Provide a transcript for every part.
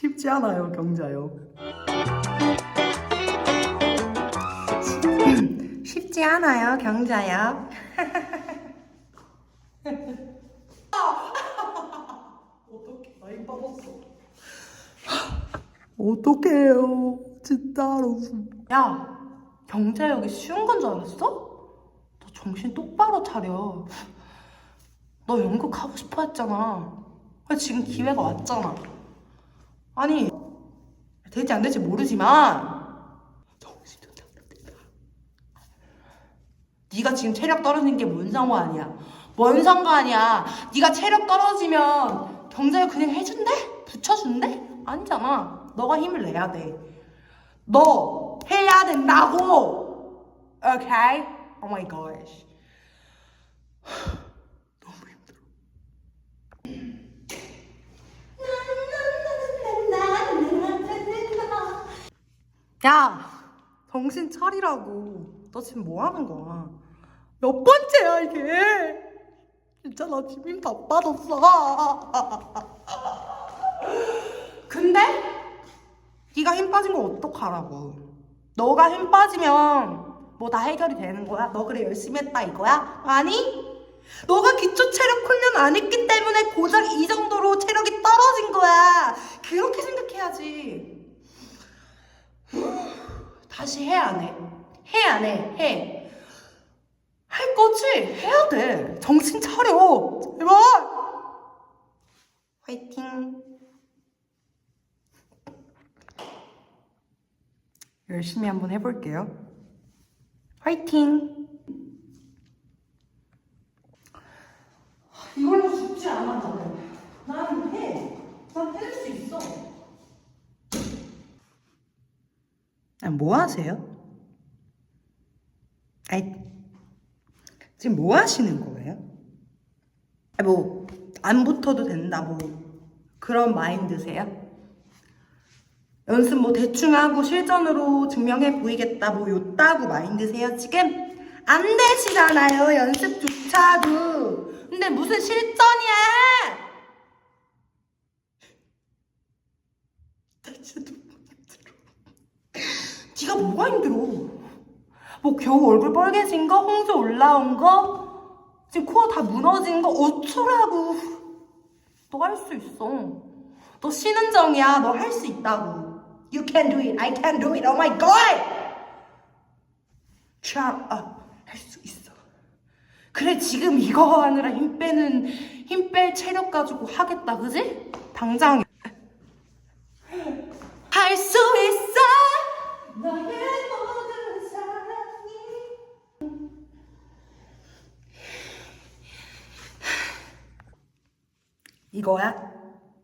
쉽지 않아요, 경자요. 쉽지 않아요, 경자요. 어떡해, 나이 빠졌어. 어떡해요, 진짜로. 야, 경자 여기 쉬운 건 줄 알았어? 너 정신 똑바로 차려. 너 연극 하고 싶어 했잖아. 지금 기회가 왔잖아. 아니, 될지 안 될지 모르지만. 네가 지금 체력 떨어지는 게 뭔 상관이야? 뭔 상관이야? 네가 체력 떨어지면 경제가 그냥 해준대? 붙여준대? 아니잖아. 너가 힘을 내야 돼. 너 해야 된다고. Okay? Oh my gosh. 너무 힘들어. 야, 정신 차리라고. 너 지금 뭐 하는 거야? 몇 번째야 이게? 진짜 나힘다 빠졌어. 근데 네가 힘 빠진 거 어떡하라고? 너가 힘 빠지면 뭐 다 해결이 되는 거야? 너 그래 열심히 했다 이거야? 아니? 너가 기초 체력 훈련 안 했기 때문에 고작 이 정도로 체력이 떨어진 거야. 그렇게 생각해야지. 다시 해 안 해? 해 안 해? 해. 할 거지? 해야 돼. 정신 차려. 제발. 화이팅. 열심히 한번 해볼게요. 화이팅! 이걸로 죽지 않아, 나는. 나는 해. 난 해낼 수 있어. 아, 뭐 하세요? 아이, 지금 뭐 하시는 거예요? 아, 뭐, 안 붙어도 된다, 뭐, 그런 마인드세요? 연습 뭐 대충 하고 실전으로 증명해 보이겠다 뭐 요따구 마인드세요 지금? 안 되시잖아요 연습조차도 근데 무슨 실전이야 힘들어 네가 뭐가 힘들어 뭐 겨우 얼굴 빨개진 거 홍조 올라온 거 지금 코어 다 무너진 거 어쩌라고 너 할 수 있어 너 쉬는 정이야 너 할 수 있다고 You can do it. I can do it. Oh my god! Shut up. 할 수 있어. 그래, 지금 이거 하느라 힘 빼는, 힘 뺄 체력 가지고 하겠다, 그지? 당장. 이거야?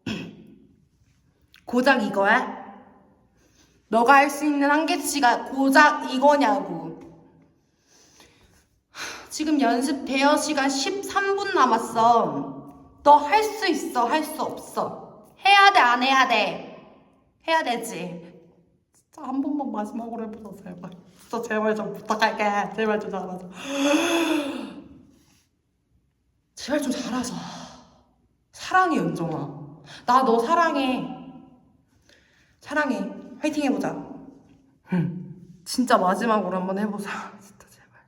고작 이거야? 너가 할 수 있는 한계치가 고작 이거냐고. 지금 연습 대여 시간 13분 남았어. 너 할 수 있어, 할 수 없어. 해야 돼, 안 해야 돼? 해야 되지. 진짜 한 번만 마지막으로 해보자, 제발. 진짜 제발 좀 부탁할게. 제발 좀 잘하자. 제발 좀 잘하자. 사랑해, 연정아. 나 너 사랑해. 사랑해. 화이팅 해보자. 응. 진짜 마지막으로 한번 해보자. 진짜 제발.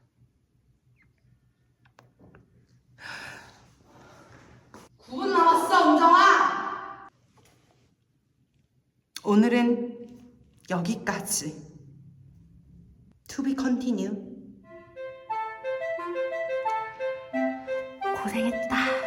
구분 남았어, 은정아! 오늘은 여기까지. To be continue. 고생했다.